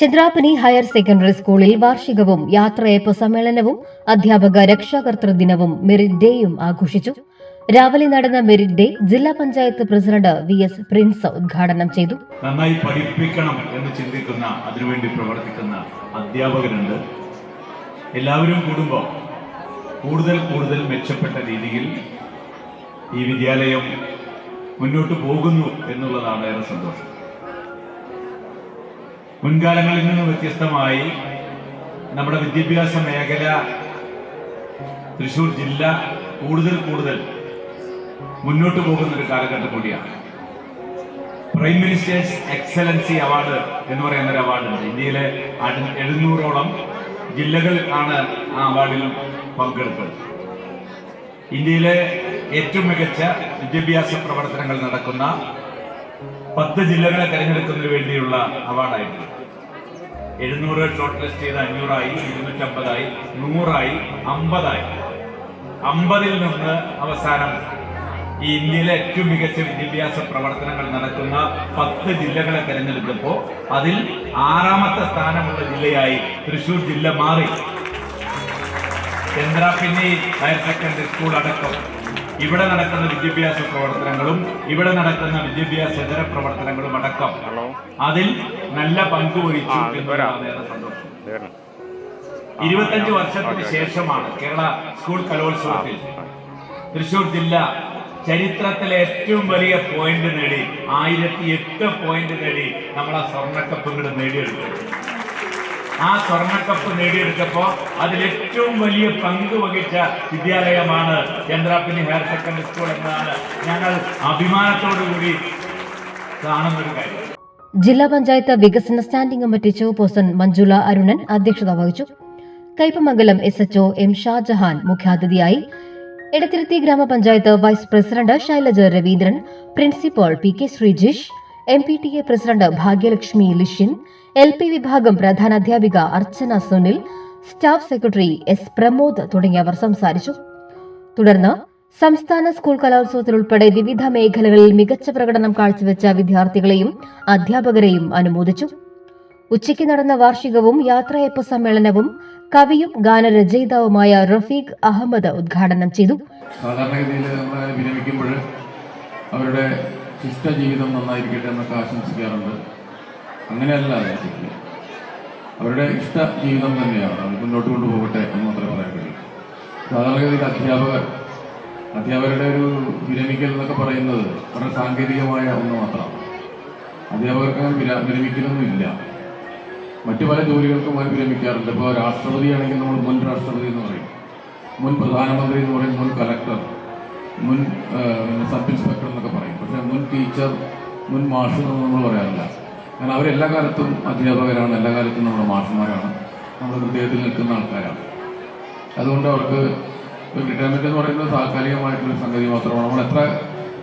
ചന്ദ്രാപ്പനി higher secondary സ്കൂളിൽ വാർഷികവും യാത്രയപ്പ് സമ്മേളനവും അധ്യാപക രക്ഷാകർത്തൃ ദിനവും മെറിറ്റ് ഡേയും ആഘോഷിച്ചു. രാവിലെ നടന്ന മെറിറ്റ് ഡേ ജില്ലാ panchayat president V S Prince ഉദ്ഘാടനം ചെയ്തു. നന്നായി പഠിപ്പിക്കണം എന്ന് ചിന്തിക്കുന്ന അതിനുവേണ്ടി പ്രവർത്തിക്കുന്ന അധ്യാപകരുണ്ട്. എല്ലാവരും കൂടുമ്പോൾ കൂടുതൽ കൂടുതൽ മെച്ചപ്പെട്ട രീതിയിൽ ഈ വിദ്യാലയം മുന്നോട്ട് പോകുന്നു എന്നുള്ളതാണ് ഏറെ സന്തോഷം. മുൻകാലങ്ങളിൽ നിന്ന് വ്യത്യസ്തമായി നമ്മുടെ വിദ്യാഭ്യാസ മേഖല തൃശൂർ ജില്ല കൂടുതൽ കൂടുതൽ മുന്നോട്ട് പോകുന്ന ഒരു കാലഘട്ടം കൂടിയാണ്. പ്രൈം മിനിസ്റ്റേഴ്സ് എക്സലൻസി അവാർഡ് എന്ന് പറയുന്ന ഒരു അവാർഡുണ്ട് ഇന്ത്യയിലെ എഴുന്നൂറോളം ജില്ലകൾ ആണ് ആ അവാർഡിൽ പങ്കെടുത്തത്. ഇന്ത്യയിലെ ഏറ്റവും മികച്ച വിദ്യാഭ്യാസ പ്രവർത്തനങ്ങൾ നടക്കുന്ന പത്ത് ജില്ലകളെ തെരഞ്ഞെടുക്കുന്നതിന് വേണ്ടിയുള്ള അവാർഡായിരുന്നു എഴുന്നൂറ് ഷോർട്ട് ലിസ്റ്റ് ചെയ്ത് അഞ്ഞൂറായി ഇരുന്നൂറ്റമ്പതായി നൂറായി അമ്പതായി. അമ്പതിൽ നിന്ന് അവസാനം ഈ ഇന്ത്യയിലെ ഏറ്റവും മികച്ച വിദ്യാഭ്യാസ പ്രവർത്തനങ്ങൾ നടക്കുന്ന പത്ത് ജില്ലകളെ തെരഞ്ഞെടുത്തപ്പോൾ അതിൽ ആറാമത്തെ സ്ഥാനമുള്ള ജില്ലയായി തൃശൂർ ജില്ല മാറി. ചന്ദ്രാപിന്നി ഹയർ സെക്കൻഡറി സ്കൂൾ അടക്കം. ഇവിടെ നടക്കുന്ന വിദ്യാഭ്യാസ പ്രവർത്തനങ്ങളും ഇവിടെ നടക്കുന്ന വിദ്യാഭ്യാസ ഇതര പ്രവർത്തനങ്ങളും അടക്കം അതിൽ നല്ല പങ്ക് വഹിച്ചു എന്നതാണ് ഏറെ സന്തോഷം. ഇരുപത്തഞ്ച് വർഷത്തിന് ശേഷമാണ് കേരള സ്കൂൾ കലോത്സവത്തിൽ തൃശൂർ ജില്ല ചരിത്രത്തിലെ ഏറ്റവും വലിയ പോയിന്റ് നേടി ആയിരത്തി എട്ട് പോയിന്റ് നേടി നമ്മൾ ആ സ്വർണക്കപ്പ് ഇങ്ങോട്ട് നേടിയെടുത്തു. ആ സ്വർണക്കപ്പ് നേടിയെടുത്തപ്പോ അതിൽ ഏറ്റവും വലിയ പങ്ക് വഹിച്ച വിദ്യാലയമാണ് ചന്ദ്രാപ്പിനി ഹയർ സെക്കൻഡറി സ്കൂൾ എന്നതാണ് ഞങ്ങൾ അഭിമാനത്തോടുകൂടി കാണുന്ന ഒരു കാര്യം. ജില്ലാ പഞ്ചായത്ത് വികസന standing committee chairperson Manjula Arunan അധ്യക്ഷത വഹിച്ചു. Kaipamangalam S HO M Shajahan മുഖ്യാതിഥിയായി. എടത്തിരുത്തി ഗ്രാമപഞ്ചായത്ത് vice president Shailaja Raveendran principal P K Sreejish M P T A president Bhagyalakshmi Lishyan L P വിഭാഗം പ്രധാനാധ്യാപിക Archana Sunil staff secretary S Pramod തുടങ്ങിയവർ സംസാരിച്ചു. തുടർന്ന് സംസ്ഥാന school കലോത്സവത്തിൽ ഉൾപ്പെടെ വിവിധ മേഖലകളിൽ മികച്ച പ്രകടനം കാഴ്ചവെച്ച വിദ്യാർത്ഥികളെയും അധ്യാപകരെയും അനുമോദിച്ചു. ഉച്ചയ്ക്ക് നടന്ന വാർഷികവും യാത്രയപ്പ് സമ്മേളനവും കവിയും ഗാനരചയിതാവുമായ റഫീഖ് അഹമ്മദ് ഉദ്ഘാടനം ചെയ്തു. സാധാരണഗതിയിൽ നമ്മൾ വിരമിക്കുമ്പോൾ ജീവിതം നന്നായിരിക്കട്ടെ എന്നൊക്കെ ആശംസിക്കാറുണ്ട്. അങ്ങനെയല്ല അവരുടെ ഇഷ്ട ജീവിതം തന്നെയാണ്. അവർ മുന്നോട്ട് കൊണ്ടുപോകട്ടെ എന്ന് മാത്രമേ പറയാൻ കഴിയൂ സാധാരണഗതിയിൽ അധ്യാപകർ അധ്യാപകരുടെ ഒരു വിരമിക്കൽ എന്നൊക്കെ പറയുന്നത് വളരെ സാങ്കേതികമായ ഒന്ന് മാത്രമാണ്. അധ്യാപകർക്ക് അങ്ങനെ വിരമിക്കലൊന്നും ഇല്ല മറ്റു പല ജോലികൾക്കും അവർ വിരമിക്കാറുണ്ട്. ഇപ്പോൾ രാഷ്ട്രപതിയാണെങ്കിൽ നമ്മൾ മുൻ രാഷ്ട്രപതി എന്ന് പറയും. മുൻ പ്രധാനമന്ത്രി എന്ന് പറയും. മുൻ കലക്ടർ. മുൻ സബ് ഇൻസ്പെക്ടർ എന്നൊക്കെ പറയും. പക്ഷെ മുൻ ടീച്ചർ മുൻ മാഷ് എന്നൊന്നും നമ്മൾ പറയാറില്ല. കാരണം അവരെല്ലാ കാലത്തും അധ്യാപകരാണ്. എല്ലാ കാലത്തും നമ്മുടെ മാഷന്മാരാണ്. നമ്മുടെ ഹൃദയത്തിൽ നിൽക്കുന്ന ആൾക്കാരാണ്. അതുകൊണ്ട് അവർക്ക് റിട്ടയർമെന്റ് എന്ന് പറയുന്നത് താൽക്കാലികമായിട്ടുള്ള സംഗതി മാത്രമാണ്. നമ്മൾ എത്ര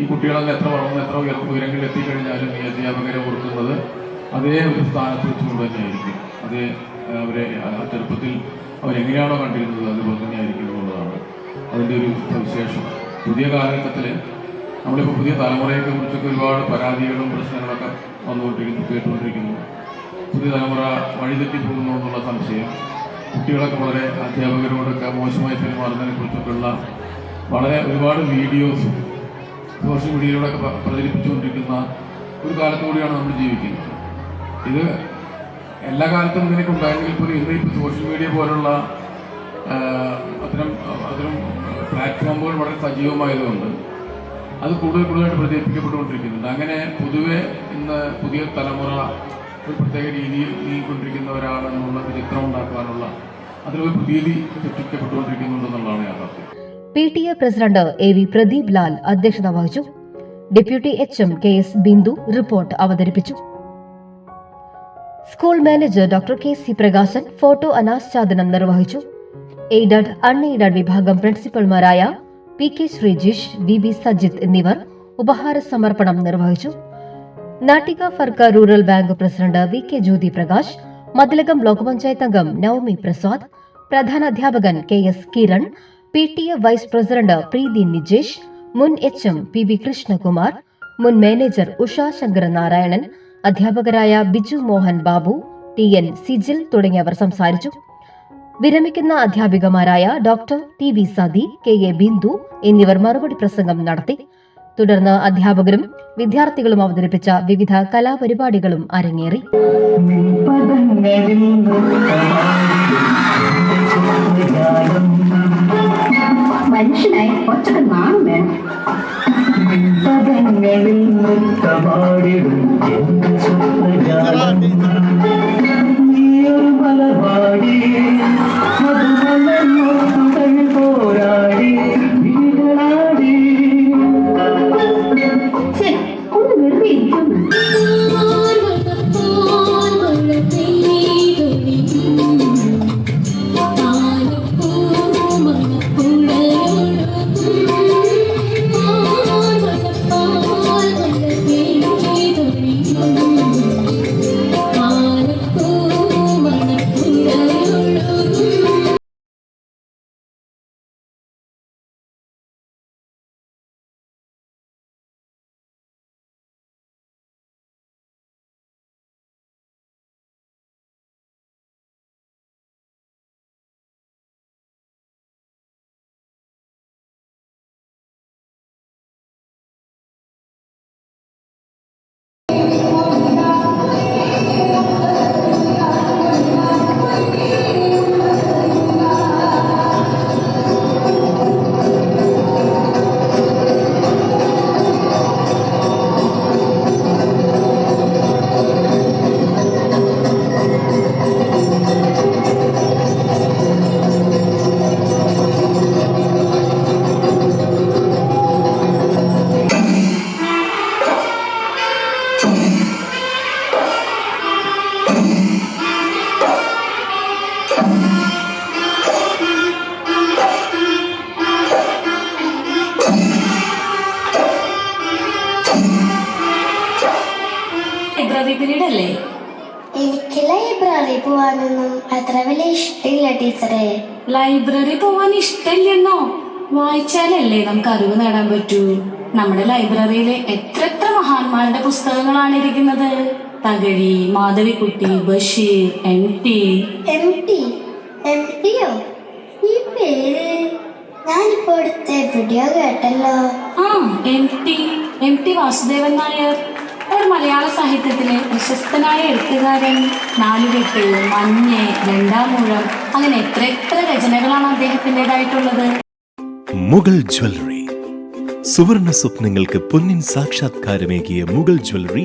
ഈ കുട്ടികളെല്ലാം എത്ര വളർന്ന് എത്ര ഉയരങ്ങളിൽ എത്തിക്കഴിഞ്ഞാലും ഈ അധ്യാപകരെ ഓർക്കുന്നത് അതേ ഒരു സ്ഥാനത്ത് വെച്ചുകൊണ്ട് തന്നെയായിരിക്കും. അതേ അവരെ ചെറുപ്പത്തിൽ അവരെങ്ങനെയാണോ കണ്ടിരുന്നത് അതുപോലെ തന്നെ ആയിരിക്കും എന്നുള്ളതാണ് അതിന്റെ ഒരു സവിശേഷം പുതിയ കാലഘട്ടത്തിൽ നമ്മളിപ്പോൾ പുതിയ തലമുറയെ കുറിച്ചൊക്കെ ഒരുപാട് പരാതികളും പ്രശ്നങ്ങളൊക്കെ വന്നുകൊണ്ടിരിക്കുന്നു കേട്ടുകൊണ്ടിരിക്കുന്നു. പുതിയ തലമുറ വഴിതെറ്റി പോകുന്നു എന്നുള്ള സംശയം കുട്ടികളൊക്കെ വളരെ അധ്യാപകരോടൊക്കെ മോശമായി പെരുമാറുന്നതിനെ കുറിച്ചൊക്കെയുള്ള വളരെ ഒരുപാട് വീഡിയോസും സോഷ്യൽ മീഡിയയിലൂടെയൊക്കെ പ്രചരിപ്പിച്ചുകൊണ്ടിരിക്കുന്ന ഒരു കാലത്തുകൂടിയാണ് നമ്മൾ ജീവിക്കുന്നത്. ഇത് എല്ലാ കാലത്തും ഇതിനൊക്കെ ഉണ്ടായെങ്കിൽ പോലും ഇന്ന് ഇപ്പോൾ സോഷ്യൽ മീഡിയ പോലുള്ള അത്തരം അത്തരം പ്ലാറ്റ്ഫോമുകൾ വളരെ സജീവമായതുകൊണ്ട് അത് കൂടുതൽ കൂടുതലായിട്ട് പ്രചരിപ്പിക്കപ്പെട്ടുകൊണ്ടിരിക്കുന്നുണ്ട്. അങ്ങനെ പൊതുവെ ഇന്ന് പുതിയ തലമുറ ഒരു പ്രത്യേക രീതിയിൽ നീങ്ങിക്കൊണ്ടിരിക്കുന്നവരാണെന്നുള്ള ചിത്രം ഉണ്ടാക്കാനുള്ള അതിലൊരു പ്രതീതി സൃഷ്ടിക്കപ്പെട്ടുകൊണ്ടിരിക്കുന്നുണ്ടെന്നുള്ളതാണ് യാഥാർത്ഥ്യം. P T A president A V Pradeep Lal അധ്യക്ഷത വഹിച്ചു. Deputy H M K S Bindu report അവതരിപ്പിച്ചു. School manager doctor K C Prakashan photo അനാച്ഛാദനം നിർവഹിച്ചു. എയ്ഡഡ് അൺ എയ്ഡഡ് വിഭാഗം പ്രിൻസിപ്പൽമാരായ P K Sreejish V B Sajith എന്നിവർ ഉപഹാര സമർപ്പണം നിർവഹിച്ചു. Nattika Firka rural bank president V K Jyothi Prakash Mathilakam block panchayat അംഗം നവമി പ്രസാദ് പ്രധാന അധ്യാപകൻ K S Kiran P T A vice president Preethi Nijesh മുൻ H M P B Krishnakumar മുൻ manager Usha Shankar Narayanan അധ്യാപകരായ ബിജു മോഹൻ ബാബു ടി എൻ സിജിൽ തുടങ്ങിയവർ സംസാരിച്ചു. വിരമിക്കുന്ന അധ്യാപികമാരായ doctor T V Sathi K A Bindu എന്നിവർ മറുപടി പ്രസംഗം നടത്തി. തുടർന്ന് അധ്യാപകരും വിദ്യാർത്ഥികളും അവതരിപ്പിച്ച വിവിധ കലാപരിപാടികളും അരങ്ങേറി. മനുഷ്യനായി കുറച്ചൊക്കെ നാണം വേണം. ലൈബ്രറി പീരീഡ് അല്ലേ എനിക്ക് ലൈബ്രറി പോവാനൊന്നും. അത്ര വലിയ ഇഷ്ടമില്ല ടീച്ചറെ. ലൈബ്രറി പോവാൻ ഇഷ്ടമില്ലെന്നോ? വായിച്ചാലല്ലേ നമുക്ക് അറിവ് നേടാൻ പറ്റൂ. നമ്മുടെ ലൈബ്രറിയിലെ എത്ര എത്ര മഹാന്മാരുടെ പുസ്തകങ്ങളാണ് ഇരിക്കുന്നത്? Thakazhi Madhavikutty Basheer M T. M T M ടിയോ ഈ പേര് ഞാനിപ്പോ അടുത്ത് എവിടെയോ കേട്ടല്ലോ. ആ M T M T Vasudevan Nair. ഒരു മലയാള സാഹിത്യത്തിലെ പ്രശസ്തനായ എഴുത്തുകാരൻ. നാലുകെട്ട് മഞ്ഞ് രണ്ടാമൂഴം അങ്ങനെ എത്ര എത്ര രചനകളാണ് അദ്ദേഹത്തിന്റെതായിട്ടുള്ളത്? മുഗൾ ജ്വല്ലറി. സുവർണ സ്വപ്നങ്ങൾക്ക് പൊന്നിൻ സാക്ഷാത്കാരമേകിയ മുഗൾ ജ്വല്ലറി